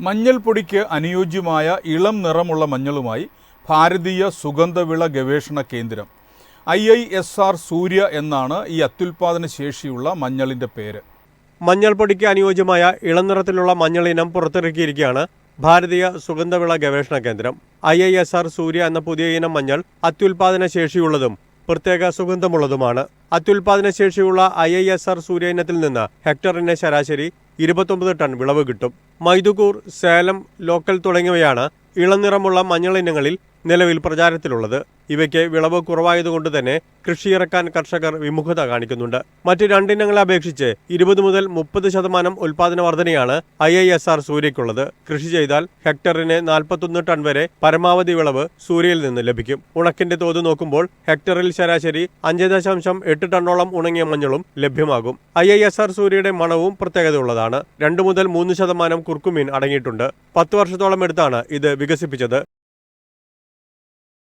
മഞ്ഞൾപ്പൊടിക്ക് അനുയോജ്യമായ ഇളം നിറമുള്ള മഞ്ഞളുമായി ഭാരതീയ സുഗന്ധവിള ഗവേഷണ കേന്ദ്രം I I S R Surya എന്നാണ് ഈ അത്യുൽപാദന ശേഷിയുള്ള മഞ്ഞളിന്റെ പേര്. മഞ്ഞൾപ്പൊടിക്ക് അനുയോജ്യമായ ഇളനിറത്തിലുള്ള മഞ്ഞൾ ഇനം പുറത്തിറക്കിയിരിക്കുകയാണ് ഭാരതീയ സുഗന്ധവിള ഗവേഷണ കേന്ദ്രം. I I S R Surya എന്ന പുതിയ ഇനം മഞ്ഞൾ അത്യുൽപാദന ശേഷിയുള്ളതും പ്രത്യേക സുഗന്ധമുള്ളതുമാണ്. അത്യുൽപാദന ശേഷിയുള്ള I I S R Surya ഇനത്തിൽ നിന്ന് ഹെക്ടറിന് ശരാശരി ഇരുപത്തൊമ്പത് ടൺ വിളവ് കിട്ടും. മൈദുകൂർ സേലം ലോക്കൽ തുടങ്ങിയവയാണ് ഇളനിറമുള്ള മഞ്ഞൾ ഇനങ്ങളിൽ നിലവിൽ പ്രചാരത്തിലുള്ളത്. ഇവയ്ക്ക് വിളവ് കുറവായതുകൊണ്ട് തന്നെ കൃഷിയിറക്കാൻ കർഷകർ വിമുഖത കാണിക്കുന്നുണ്ട്. മറ്റ് രണ്ടിനങ്ങളെ അപേക്ഷിച്ച് ഇരുപത് മുതൽ മുപ്പത് ശതമാനം ഉൽപാദന വർധനയാണ് ഐ ഐ എസ് ആർ സൂര്യയ്ക്കുള്ളത്. കൃഷി ചെയ്താൽ ഹെക്ടറിന് നാൽപ്പത്തൊന്ന് ടൺ വരെ പരമാവധി വിളവ് സൂര്യയിൽ നിന്ന് ലഭിക്കും. ഉണക്കിന്റെ തോത് നോക്കുമ്പോൾ ഹെക്ടറിൽ ശരാശരി അഞ്ച് ദശാംശം എട്ട് ടണ്ണോളം ഉണങ്ങിയ മഞ്ഞളും ലഭ്യമാകും. ഐ ഐ എസ് ആർ സൂര്യയുടെ മണവും പ്രത്യേകതയുള്ളതാണ് രണ്ടു മുതൽ മൂന്ന് ശതമാനം കുർക്കുമീൻ അടങ്ങിയിട്ടുണ്ട്. പത്ത് വർഷത്തോളം എടുത്താണ് ഇത് വികസിപ്പിച്ചത്.